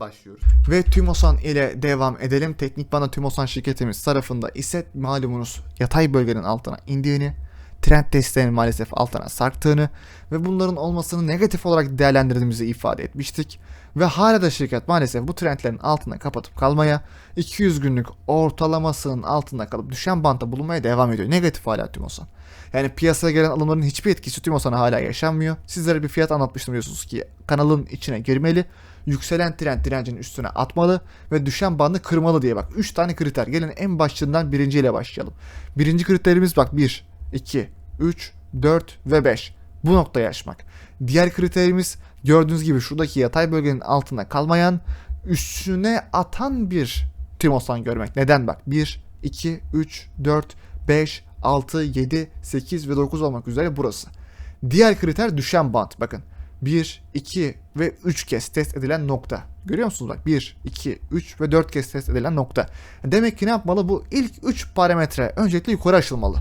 başlıyoruz. Ve Tümosan ile devam edelim. Teknik Bana Tümosan şirketimiz tarafında ise malumunuz yatay bölgenin altına indiğini, trend desteğinin maalesef altına sarktığını ve bunların olmasını negatif olarak değerlendirdiğimizi ifade etmiştik. Ve hala da şirket maalesef bu trendlerin altına kapatıp kalmaya, 200 günlük ortalamasının altında kalıp düşen bantta bulunmaya devam ediyor. Negatif hala Tümosan. Yani piyasaya gelen alımların hiçbir etkisi Tümosan'a hala yaşanmıyor. Sizlere bir fiyat anlatmıştım biliyorsunuz ki kanalın içine girmeli yükselen trend direncinin üstüne atmalı ve düşen bandı kırmalı diye bak. 3 tane kriter. Gelin en başından birinciyle başlayalım. Birinci kriterimiz bak 1, 2, 3, 4 ve 5. Bu noktayı aşmak. Diğer kriterimiz gördüğünüz gibi şuradaki yatay bölgenin altında kalmayan üstüne atan bir Timosan görmek. Neden bak? 1, 2, 3, 4, 5, 6, 7, 8 ve 9 olmak üzere burası. Diğer kriter düşen band. Bakın 1, 2 ve 3 kez test edilen nokta. Görüyor musunuz bak 1, 2, 3 ve 4 kez test edilen nokta. Demek ki ne yapmalı? Bu ilk 3 parametre öncelikle yukarı aşılmalı.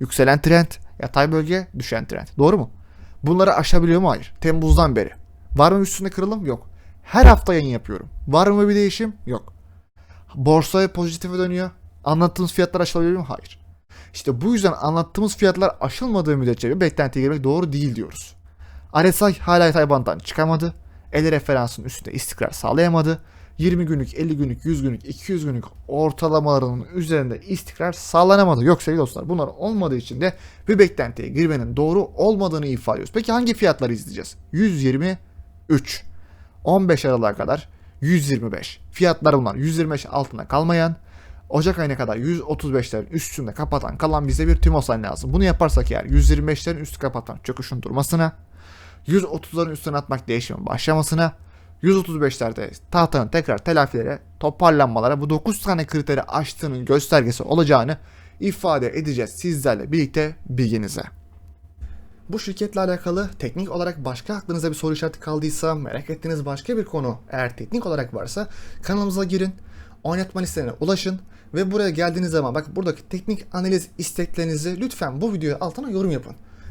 Yükselen trend, yatay bölge, düşen trend. Doğru mu? Bunları aşabiliyor mu? Hayır. Temmuz'dan beri. Var mı üstünde kırılım? Yok. Her hafta yayın yapıyorum. Var mı bir değişim? Yok. Borsaya pozitife dönüyor. Anlattığımız fiyatlar aşılabiliyor mu? Hayır. İşte bu yüzden anlattığımız fiyatlar aşılmadığı müddetçe beklentiye girmek doğru değil diyoruz. RSI hala yatay banttan çıkamadı. 50 referansın üstünde istikrar sağlayamadı. 20 günlük, 50 günlük, 100 günlük, 200 günlük ortalamalarının üzerinde istikrar sağlanamadı. Yok sevgili dostlar bunlar olmadığı için de bir beklentiye girmenin doğru olmadığını ifade ediyoruz. Peki hangi fiyatları izleyeceğiz? 123. 15 Aralık'a kadar 125. Fiyatlar bunlar. 125 altında kalmayan, Ocak ayına kadar 135'lerin üstünde kapatan kalan bize bir Timosan lazım. Bunu yaparsak eğer 125'lerin üstü kapatan çöküşün durmasına, 130'ların üstüne atmak değişimin başlamasına, 135'lerde tahtanın tekrar telafilere, toparlanmalara bu 9 tane kriteri aştığının göstergesi olacağını ifade edeceğiz sizlerle birlikte bilginize. Bu şirketle alakalı teknik olarak başka aklınıza bir soru işareti kaldıysa, merak ettiğiniz başka bir konu eğer teknik olarak varsa kanalımıza girin, oynatma listelerine ulaşın ve buraya geldiğiniz zaman bak buradaki teknik analiz isteklerinizi lütfen bu videoya altına yorum yapın.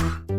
Uh.